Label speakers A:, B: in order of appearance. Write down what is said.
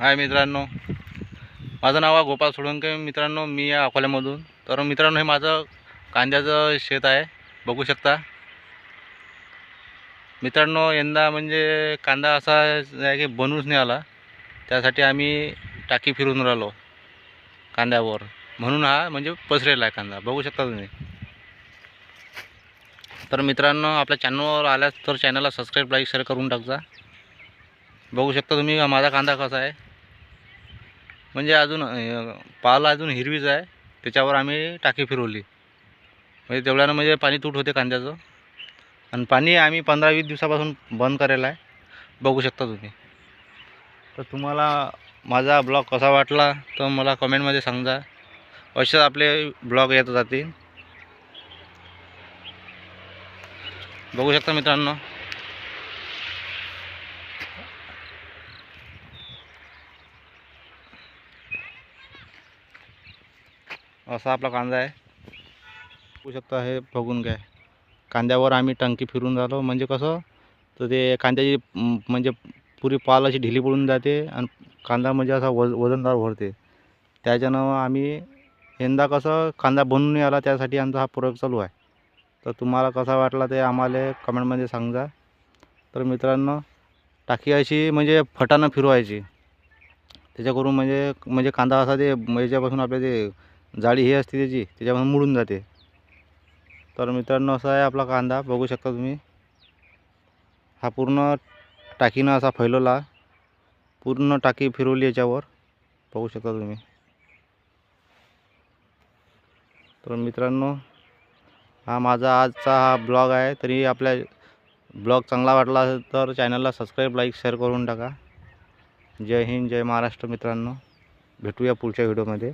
A: हाय मित्रांनो. माझं नाव आहे गोपाळ सोळंके. मित्रांनो मी आहे अकोल्यामधून. तर मित्रांनो हे माझं कांद्याचं शेत आहे. बघू शकता. मित्रांनो यंदा म्हणजे कांदा असा आहे की बनूच नाही आला. त्यासाठी आम्ही टाकी फिरून राहिलो कांद्यावर. म्हणून हा म्हणजे पसरेला आहे कांदा. बघू शकता तुम्ही. तर मित्रांनो आपल्या चॅनलवर आल्यास तर चॅनलला सबस्क्राईब लाईक शेअर करून टाकजा. बघू शकता तुम्ही माझा कांदा कसा आहे. म्हणजे अजून अं, पाला अजून हिरवीच आहे. त्याच्यावर आम्ही टाकी फिरवली. म्हणजे तेवढ्यानं म्हणजे पाणी तूट होते कांद्याचं. आणि पाणी आम्ही पंधरा वीस दिवसापासून बंद करायला आहे. बघू शकता तुम्ही. तर तुम्हाला माझा ब्लॉग कसा वाटला तर मला कमेंटमध्ये सांगा. असेच आपले ब्लॉग येत जातील. बघू शकता मित्रांनो. असा आपला कांदा आहे. बघू शकता हे बघून काय. कांद्यावर आम्ही टंकी फिरून राहिलो. म्हणजे कसं? तर ते कांद्याची म्हणजे पुरी पाल अशी ढिली पडून जाते आणि कांदा म्हणजे असा वज वजनदार भरते. त्याच्यानं आम्ही यंदा कसं कांदा बनून नाही आला त्यासाठी आमचा हा प्रयोग चालू आहे. तर तुम्हाला कसा वाटला ते आम्हाला कमेंटमध्ये सांगा तर मित्रांनो टाकी अशी म्हणजे फटानं फिरवायची. त्याच्याकरून म्हणजे म्हणजे कांदा असा ते याच्यापासून आपल्या ते जाळी हे असते त्याची त्याच्यामधून मुडून जाते. तर मित्रांनो असा आहे आपला कांदा. बघू शकता तुम्ही. हा पूर्ण टाकीनं असा फैलवला. पूर्ण टाकी फिरवली याच्यावर. बघू शकता तुम्ही. तर मित्रांनो हा माझा आजचा हा ब्लॉग आहे. तरी आपल्या ब्लॉग चांगला वाटला असेल तर चॅनलला सबस्क्राईब लाईक शेअर करून टाका. जय हिंद जय महाराष्ट्र मित्रांनो. भेटूया पुढच्या व्हिडिओमध्ये.